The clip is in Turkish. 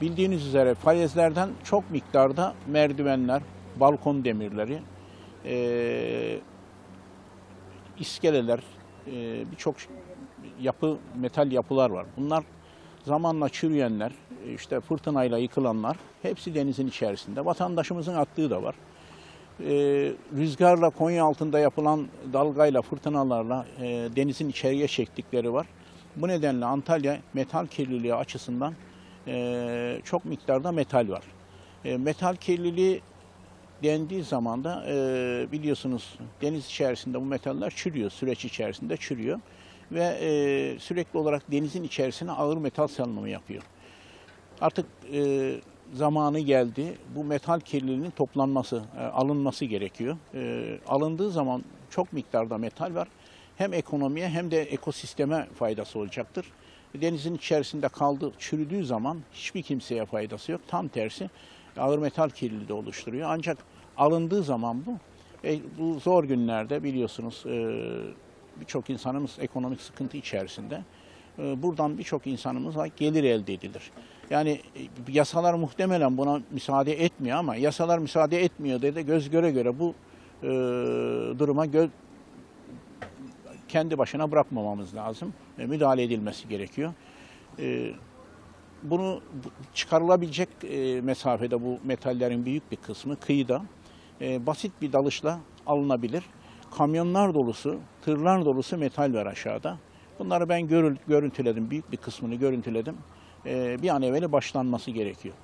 Bildiğiniz üzere falezlerden çok miktarda merdivenler, balkon demirleri, e, iskeleler, e, birçok yapı, metal yapılar var. Bunlar zamanla çürüyenler, işte fırtınayla yıkılanlar hepsi denizin içerisinde. Vatandaşımızın attığı da var. E, rüzgarla Konya altında yapılan dalgayla, fırtınalarla e, denizin içeriye çektikleri var. Bu nedenle Antalya metal kirliliği açısından e, çok miktarda metal var. E, metal kirliliği dendiği zaman da e, biliyorsunuz deniz içerisinde bu metaller çürüyor, süreç içerisinde çürüyor ve e, sürekli olarak denizin içerisine ağır metal salınımı yapıyor. Artık e, zamanı geldi. Bu metal kirliliğinin toplanması, alınması gerekiyor. Alındığı zaman çok miktarda metal var. Hem ekonomiye hem de ekosisteme faydası olacaktır. Denizin içerisinde kaldı, çürüdüğü zaman hiçbir kimseye faydası yok. Tam tersi ağır metal kirliliği de oluşturuyor. Ancak alındığı zaman bu, e, bu zor günlerde biliyorsunuz e, birçok insanımız ekonomik sıkıntı içerisinde. E, buradan birçok insanımıza gelir elde edilir. Yani e, yasalar muhtemelen buna müsaade etmiyor ama yasalar müsaade etmiyor dedi göz göre göre bu e, duruma gö- kendi başına bırakmamamız lazım. E, müdahale edilmesi gerekiyor. E, bunu bu- çıkarılabilecek e, mesafede bu metallerin büyük bir kısmı kıyıda e, basit bir dalışla alınabilir. Kamyonlar dolusu, tırlar dolusu metal var aşağıda. Bunları ben görüntüledim, büyük bir kısmını görüntüledim. E, bir an evvel başlanması gerekiyor.